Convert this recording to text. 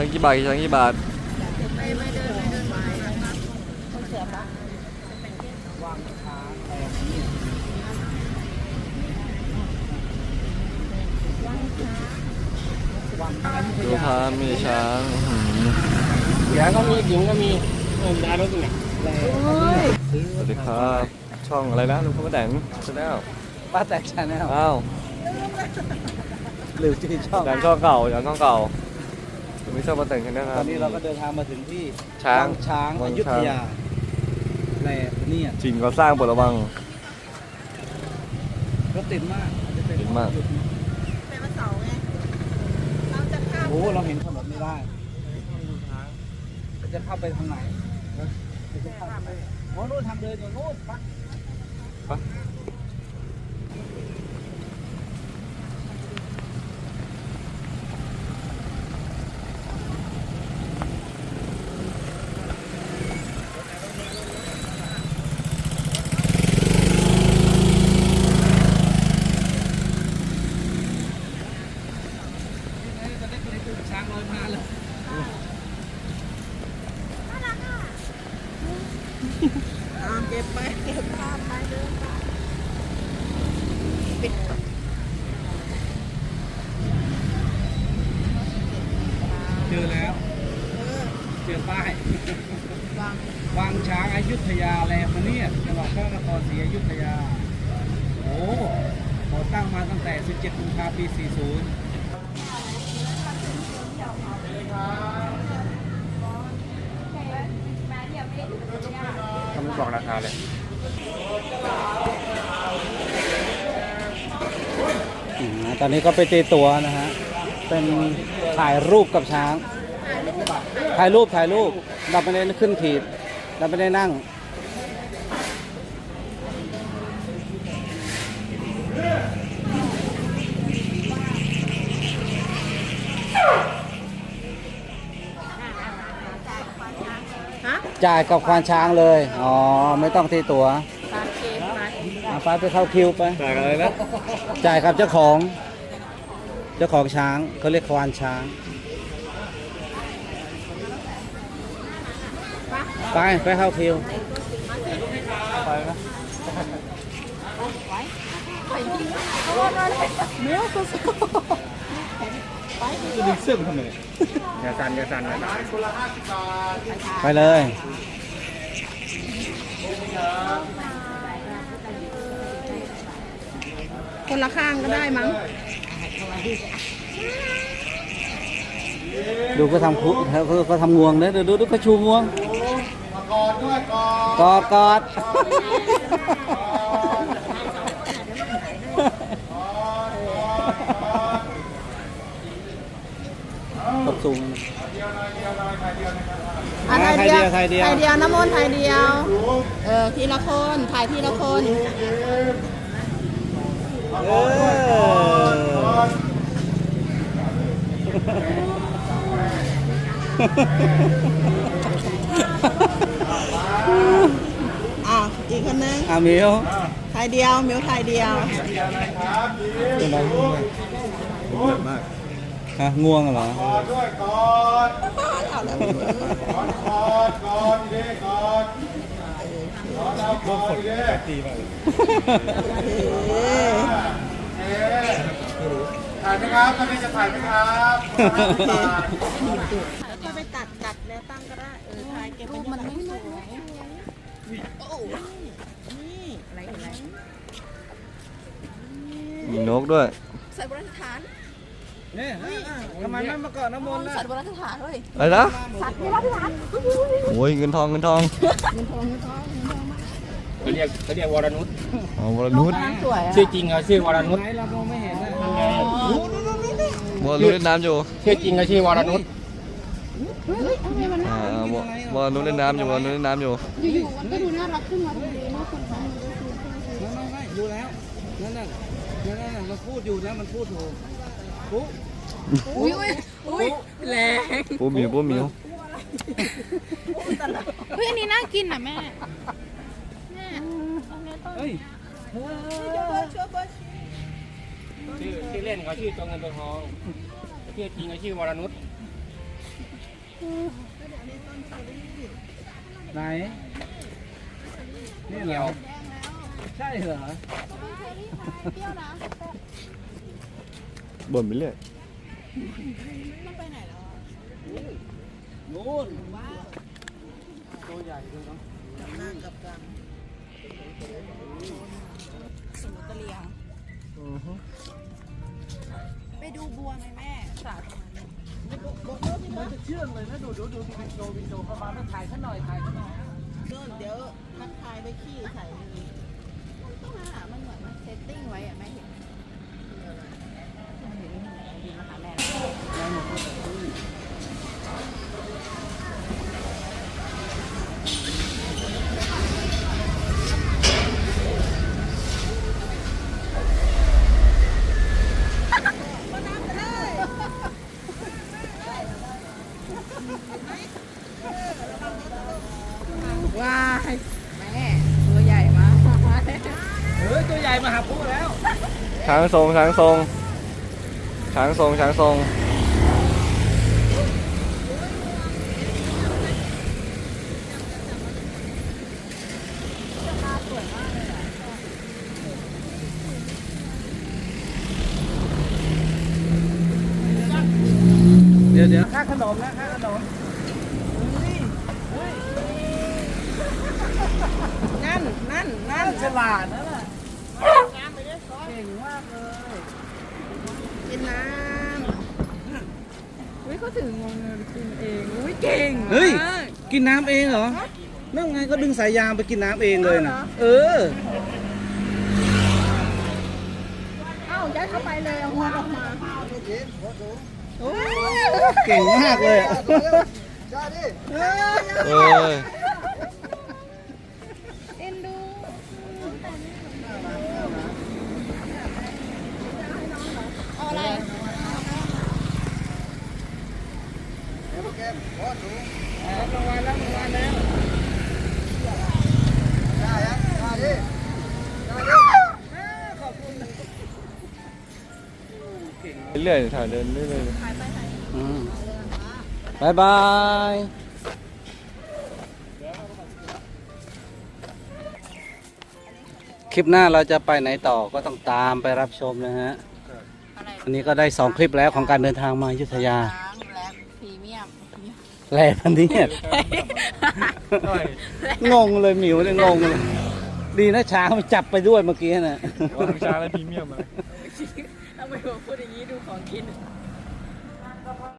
ช้างกี่บาทช้างกี่บาทไม่ไม่เดินไม่เดินไปต้องเสือปะดูพามีช้างอื้อหือเดี๋ยวก็มีหญิงก็มีเออได้รถตรงไหนสวัสดีครับ ช่องอะไรนะลุงพระแดงชาแนลป้าแตกชาแนลอ้าวหรือชื่อช่องอย่างช่องเก่าอย่างช่องเก่า ผมไม่ชอบมาแต่งกันนะคตรัอบ นนี้เราก็เดินทางมาถึงที่ช้างวัช้างวัองยุธช้างยาแหล่เนี่ยจริงก็สร้างบทระวัง รถติดมากอาจจะเป็นติดมากเป็นวันเสาร์ไง เราจะข้ามโอ้เราเห็นถนนไม่ได้จะเข้าไปทางไหนจะเข้าทางไหนโอ้นู่นทางเดินอยู่นู่นปะ ช้างลอยมาเลย ตามเก็บไปเก็บภาพไปเดินไปปิดเจอแล้ว เจอป้าย วางวังช้างอายุธยาแลมาเนี่ยจังหวัดพระนครศรีอยุธยา โอ้ก่อตั้งมาตั้งแต่ 17กุมภาพันธ์ปี 40เขาไม่บอกรา คาเลยอืมตอนนี้ก็ไปตีตัวนะฮะ เป็นถ่ายรูปกับช้าง ถ่ายรูปถ่ายรูปเราไม่ได้ขึ้นถีบเราไม่ได้นั่ง จ่ายกับควานช้างเลย อ๋อ ไม่ต้องตีตัวตามเก็บไปเอาไปไปเข้าคิวไปแต่อะไรนะจ่ายกับเจ้าของ เจ้าของช้างเขาเรียกควานช้าง ไปไปเข้าคิวไปนะเนื้อสุด จะดึงเสื้อมันทำไมอย่าสั่นอย่าสั่นนะไปเลยๆคนละข้างก็ได้มั้ง ดูก็ทำคุเขาก็ทำงวงนะดูดูดูก็ชูงวงกอดกอดตบสูงอ่ะอะถ่ายเดียวถ่ายเดียวถ่ายเดียวน้ำมนต์ถ่ายเดียว เออทีละคนถ่ายทีละคนเอออะอีกคนนึงอามิวถ่ายเดียวมิวถ่ายเดียว ฮะง่วงเหรอฮะด้วยก่อาแล้วเอ๊ะถ่ายไหมครับตอนนี้จะถ่ายไหมครับก็ไปตัดตัดแล้วตั้งก็ได้เออถ่ายเก็บรูปมันไม่สวยโอ้โหนี่อะไรอะไรมีนกด้วย ใส่บราณสถาน เนี่ยทำไมไม่มาเกาะน้ำมนต์ล่ะสัตว์โบราณสถานเลยอะไรนะสัตว์โบราณสถานโอ้ยเงินทองเงินทองเขาเรียกเขาเรียกวรนุชอ๋อวรนุชกำลังสวยอะชื่อจริงเขาชื่อวรนุชไหนเรามองไม่เห็นนะวรนุชเล่นน้ำอยู่ชื่อจริงเขาชื่อวรนุชอ่าววรนุชเล่นน้ำอยู่วรนุชเล่นน้ำอยู่อยู่ๆมันก็ดูน่ารักขึ้นมาทันทีนะคนทำมันก็คือไม่ไม่ไม่ดูแล้วนั่นน่ะนั่นน่ะมันพูดอยู่นะมันพูดถูกปุ๊ อุ้ยอุ้ยอุ้ยแรงปูหมิวปูหมิวเฮ้ยอันนี้น่ากินอะแม่แม่อันนี้ต้นเฮ้ยชื่อชื่อเล่นเขาชื่อตัวเงินตัวทองชื่อจริงเขาชื่อวรนุชไหนนี่เหรอใช่เหรอเปรี้ยวนะ บ่นไปเรื่อยต้องไปไหนแล้วอะนู่นตัวใหญ่เลยเนาะหน้ากับกลางสมุนตะเลียงไปดูบัวไหมแม่สาธุมันจะเชื่องเลยนะดูดูดูดูวิดีโอวิดีโอเข้ามาแล้วถ่ายฉันหน่อยถ่ายฉันหน่อยเดินเดี๋ยวทักทายไปขี้ใส่เลยต้องหามันเหมือนมันเซตติ้งไว้อะแม่เห็น ดีมาหาแม่ว้ายแม่ตัวใหญ่มากเฮ้ยตัวใหญ่มาหาพูแล้วช้างทรงช้างทรง ช้างทรงช้างทรงเดี๋ยวเดี๋ยวค่าขนมนะค่าขนมนั่น นั่น นั่นฉลาดนะน่ะเก่งมากเลยกิ นน้อุ้ยเขาถึงงงเงินกินเองอุ้ยเก่งเฮ้ย มาก กินน้ำเองเหรอนั่นไงก็ดึงสายยางไปกินน้ำเองเลยนะเออ เอ้ายัดเข้าไปเลยเอาหัวออกมาเก่งมากเลยอะ เออเอ็นดูเอาอะไร เรื่อยๆถ่ายเดินเรื่อยอืมบายบายคลิปหน้าเราจะไปไหนต่อก็ต้องตามไปรับชมนะฮะ อันนี้ก็ได้สองคลิปแล้วของการเดินทางมาอยุธยา แหล่พันนี้ยงงเลยหมิวเลยงงเลย ดีนะช้างมันจับไปด้วยเมื่อกี้น่ะๆว่าช้างอะไรพรีเมียมอะทำไมผมพูดอย่างนี้ดูของกิน